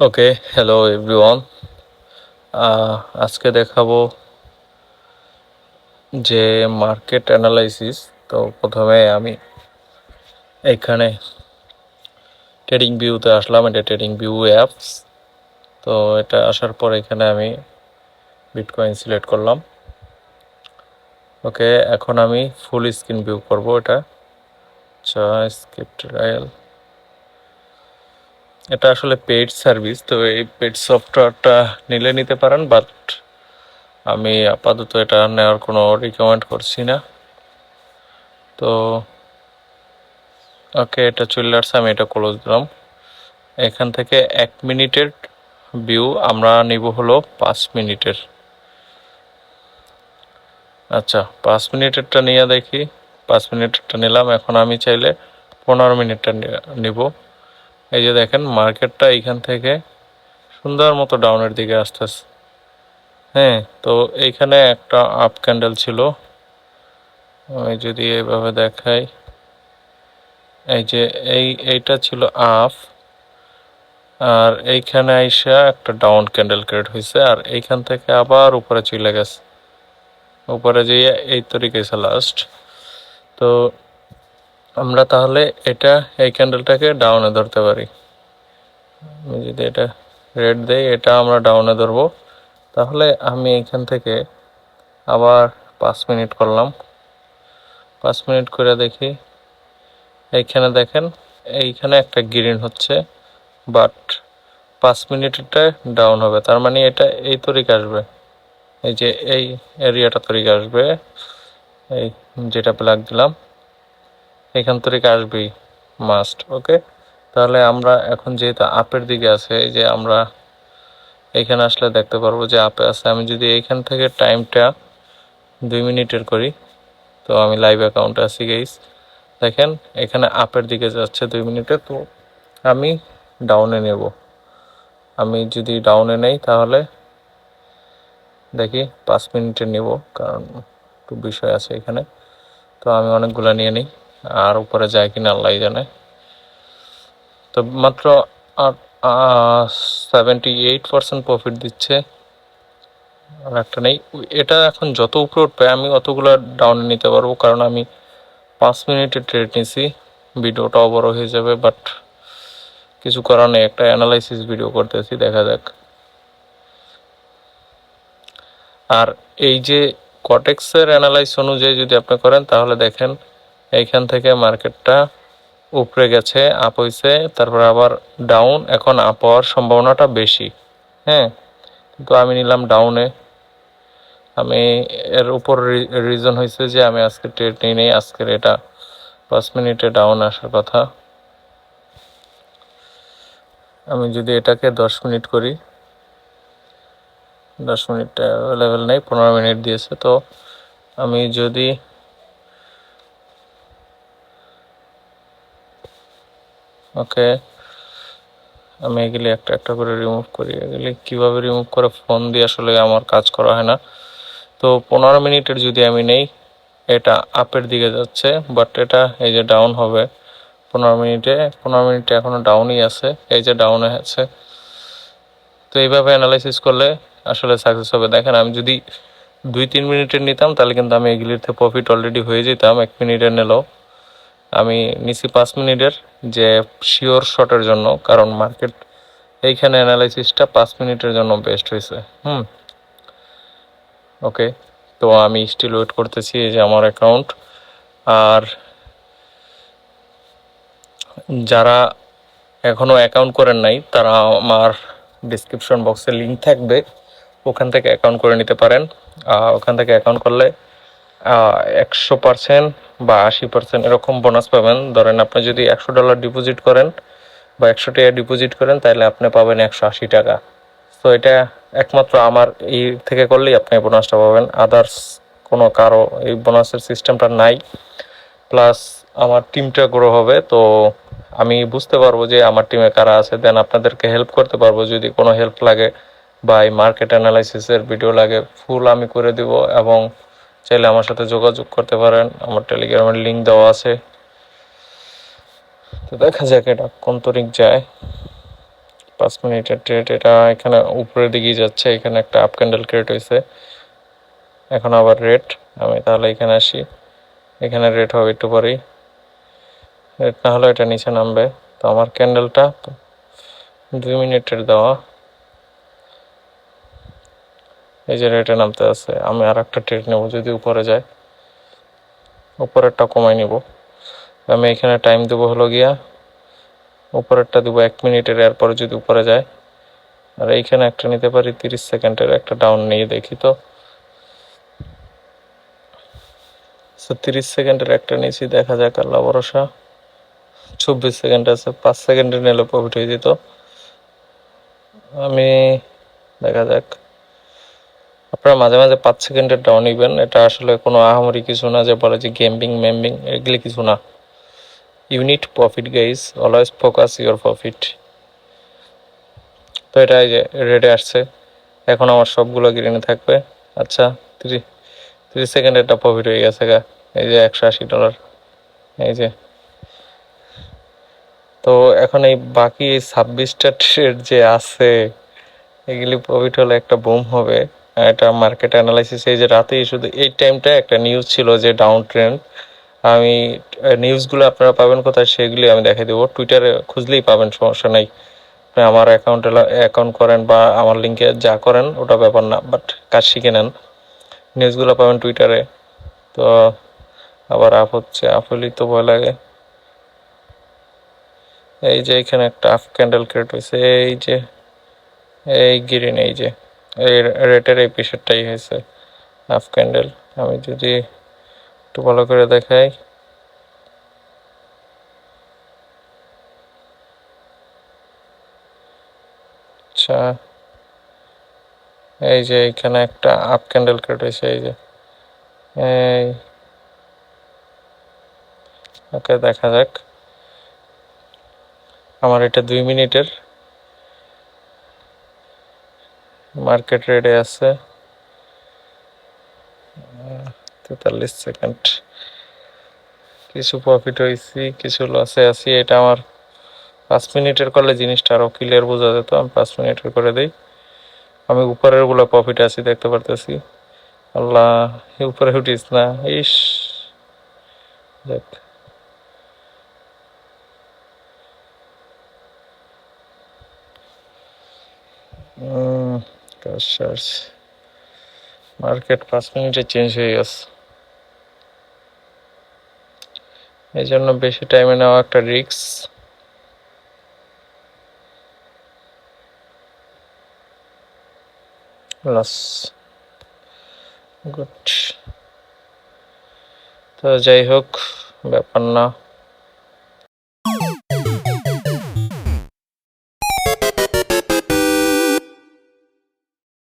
Okay hello everyone আজকে দেখাবো যে মার্কেট অ্যানালাইসিস তো প্রথমে আমি এখানে ট্রেডিং ভিউতে আসলাম, এটা ট্রেডিং ভিউ অ্যাপস তো এটা আসার পর এখানে আমি বিটকয়েন সিলেক্ট করলাম। ওকে এখন আমি ফুল স্ক্রিন ভিউ করব এটা। আচ্ছা স্ক্রিপ্ট রায়াল এটা আসলে পেড সার্ভিস তো এই পেড সফটওয়্যারটা নিলে নিতে পারেন বাট আমি আপাতত এটা নেওয়ার কোনো রিকমেন্ড করছি না। তো ওকে এটা চলে আসছে, আমি এটা ক্লোজ দিলাম। এখান থেকে এক মিনিটের ভিউ আমরা নিব হলো পাঁচ মিনিটের। আচ্ছা পাঁচ মিনিটেরটা নিয়ে দেখি। পাঁচ মিনিটেরটা নিলাম, এখন আমি চাইলে পনেরো মিনিটটা নিব। এই যে দেখেন, মার্কেটটা এইখান থেকে সুন্দর মতো ডাউনের দিকে আসতেছে। হ্যাঁ তো এইখানে একটা আপ ক্যান্ডেল ছিল। আমি যদি এইভাবে দেখাই, এই যে এই, এইটা ছিল আপ, আর এইখানে আইসা একটা ডাউন ক্যান্ডেল ক্রিয়েট হয়েছে আর এইখান থেকে আবার উপরে চলে গেছে। উপরে যেয়ে এই তরিকেছে লাস্ট। তো আমরা তাহলে এটা এই ক্যান্ডেলটাকে ডাউনে ধরতে পারি। আমি যদি এটা রেড দেই, এটা আমরা ডাউনে ধরবো। তাহলে আমি এইখান থেকে আবার পাঁচ মিনিট করলাম। পাঁচ মিনিট করে দেখি। এইখানে দেখেন, এইখানে একটা গ্রিন হচ্ছে বাট পাঁচ মিনিটটা ডাউন হবে। তার মানে এটা এই তরিকে আসবে। এই যে এই এরিয়াটা তরিকে আসবে। এই যেটা ব্ল্যাক দিলাম। এখান থেকে আসবেই মাস্ট ওকে তাহলে আমরা এখন যেহেতু আপের দিকে আছে যে আমরা এখানে আসলে দেখতে পারব যে আপে আছে। আমি যদি এইখান থেকে টাইমটা দুই মিনিটের করি, তো আমি লাইভ অ্যাকাউন্টে আছি গেইস দেখেন, এখানে আপের দিকে যাচ্ছে দুই মিনিটে, তো আমি ডাউনে নেব। আমি যদি ডাউনে নেই, তাহলে দেখি, পাঁচ মিনিটে নেব, কারণ একটু বিষয় আছে এখানে। তো আমি অনেকগুলো নিয়ে নিই। আর উপরে যায় কিনা আল্লাহ জানে। তো মাত্র সেভেন্টি এইট পার্সেন্ট প্রফিট দিচ্ছে। আর একটা নেই। এটা এখন যত উপরে উঠবে, আমি অতগুলো ডাউনে নিতে পারব, কারণ আমি পাঁচ মিনিটে ট্রেড নিছি। ভিডিওটাও বড় হয়ে যাবে বাট কিছু করার নেই। একটা অ্যানালাইসিস ভিডিও করতেছি, দেখা যাক। আর এই যে কটেক্সের অ্যানালাইস অনুযায়ী যদি আপনি করেন, তাহলে দেখেন এইখান থেকে মার্কেটটা উপরে গেছে আপ হয়েছে তারপর আবার ডাউন এখন আপ হওয়ার সম্ভাবনাটা বেশি হ্যাঁ? কিন্তু আমি নিলাম ডাউনে আমি এর উপর রিজন হয়েছে যে আমি আজকে ট্রেড নিই নেই, আজকের এটা পাঁচ মিনিটে ডাউন আসার কথা। আমি যদি এটাকে দশ মিনিট করি, দশ মিনিট অ্যাভেলেবেল নেই, পনেরো মিনিট দিয়েছে, তো আমি যদি ওকে। আমি এগুলি একটা একটা করে রিমুভ করি। এগুলি কীভাবে রিমুভ করে ফোন দিয়ে আসলে আমার কাজ করা হয় না। তো পনেরো মিনিটের যদি আমি নেই, এটা আপের দিকে যাচ্ছে বাট এটা এই যে ডাউন হবে পনেরো মিনিটে। পনেরো মিনিটে এখনও ডাউনই আছে, এই যে ডাউনে আছে। তো এইভাবে অ্যানালাইসিস করলে আসলে সাকসেস হবে। দেখেন, আমি যদি দুই তিন মিনিটের নিতাম, তাহলে কিন্তু আমি এগুলিতে প্রফিট অলরেডি হয়ে যেতাম, এক মিনিটের নিলেও। আমি নিছি পাঁচ মিনিটের যে শিওর শটের জন্য, কারণ মার্কেট এইখানে অ্যানালাইসিসটা পাঁচ মিনিটের জন্য বেস্ট হয়েছে। হুম। ওকে তো আমি স্টিল ওয়েট করতেছি এই যে আমার অ্যাকাউন্ট আর যারা এখনও অ্যাকাউন্ট করেন নাই, তারা আমার ডিসক্রিপশন বক্সে লিঙ্ক থাকবে। ওখান থেকে অ্যাকাউন্ট করে নিতে পারেন। ওখান থেকে অ্যাকাউন্ট করলে একশো পার্সেন্ট বা আশি পার্সেন্ট এরকম বোনাস পাবেন। ধরেন আপনি যদি একশো ডলার ডিপোজিট করেন বা একশো টাকা ডিপোজিট করেন, তাহলে আপনি পাবেন একশো আশি টাকা। তো এটা একমাত্র আমার এই থেকে করলেই আপনি বোনাসটা পাবেন। আদার্স কোনো কারও এই বোনাসের সিস্টেমটা নাই। প্লাস আমার টিমটা গ্রো হবে, তো আমি বুঝতে পারব যে আমার টিমে কারা আছে। দেন আপনাদেরকে হেল্প করতে পারব যদি কোনো হেল্প লাগে বা এই মার্কেট অ্যানালাইসিসের ভিডিও লাগে। ফুল আমি করে দিব এবং চাইলে আমার সাথে যোগাযোগ করতে পারেন। আমার টেলিগ্রামের লিঙ্ক দেওয়া আছে। তো দেখা যাক এটা কোন তরিক যায়। পাঁচ মিনিটের ট্রেড এটা এখানে উপরের দিকেই যাচ্ছে। এখানে একটা আপ ক্যান্ডেল ক্রিয়েট হয়েছে। এখন আবার রেট আমি তাহলে এখানে আসি। এখানে রেট হবে একটু পরেই। রেট না হলে এটা নিচে নামবে। তো আমার ক্যান্ডেলটা দুই মিনিটের দেওয়া। এই যে রেটে নামতে আছে, আমি আর একটা ট্রেড নেব যদি উপরে যায়। উপরেরটা কমাই নিব। আমি এখানে টাইম দেবো হলো গিয়া, উপরেরটা দেবো এক মিনিটের, এরপরে যদি উপরে যায়। আর এইখানে একটা নিতে পারি তিরিশ সেকেন্ডের, একটা ডাউন নিয়ে দেখি তো। তিরিশ সেকেন্ডের একটা নিয়েছি, দেখা যাক, আল্লাহ ভরসা। চব্বিশ সেকেন্ড আছে, পাঁচ সেকেন্ডে নিলে প্রফিট হয়ে যেত। আমি দেখা যাক। আপনারা মাঝে মাঝে পাঁচ সেকেন্ডের ডাউন নিবেন। এটা আসলে কোনো আহামরি কিছু না যে বলে যে গেমিং মেম্বিং এগুলি কিছু না। Unit profit guys always focus your profit তো এটা এই যে রেডে আসছে। এখন আমার সবগুলো গ্রিনে থাকবে। আচ্ছা তিরিশ তিরিশ সেকেন্ড একটা প্রফিট হয়ে গেছে গা। এই যে একশো আশি ডলার এই যে। তো এখন এই বাকি এই ছাব্বিশটা ট্রেড যে আছে, এগুলি প্রফিট হলে একটা বুম হবে। এটা মার্কেট অ্যানালাইসিস এই যে রাতেই শুধু এই টাইমটা একটা নিউজ ছিল যে ডাউন ট্রেন্ড আমি নিউজগুলো আপনারা পাবেন কোথায় সেগুলি আমি দেখাই দেবো। টুইটারে খুঁজলেই পাবেন, সমস্যা নাই। আমার অ্যাকাউন্টে অ্যাকাউন্ট করেন বা আমার লিঙ্কে যা করেন, ওটা ব্যাপার না বাট কাজ শিখে নেন। নিউজগুলো পাবেন টুইটারে তো, আবার আপ হচ্ছে আপ হলেই তো ভয় লাগে। এই যে এখানে একটা আফ ক্যান্ডেল ক্রিয়েট হয়েছে, এই যে, এই গ্রিন এই যে। এই রেটের এই পিসেরটাই হয়েছে হাফ ক্যান্ডেল আমি যদি একটু ভালো করে দেখাই। আচ্ছা এই যে এখানে একটা আপ ক্যান্ডেল কেটেছে এই যে। এই, ওকে, দেখা যাক। আমার এটা দুই মিনিটের। মার্কেট রেটে আছে। তেতাল্লিশ সেকেন্ড কিছু প্রফিট হয়েছি কিছু লসে আছি। এটা আমার পাঁচ মিনিটের করলে জিনিসটা আরও ক্লিয়ার বোঝা যেত। আমি পাঁচ মিনিটের করে দিই। আমি উপরেরগুলো প্রফিট আছি, দেখতে পারতেছি। আল্লাহ উপরে উঠিস না। ইস, দেখ। সার্চ মার্কেট পাঁচ মিনিটে চেঞ্জ হয়ে গেছে। এই জন্য বেশি টাইমে নেওয়া একটা রিক্স লস গুড তো যাই হোক, ব্যাপার না।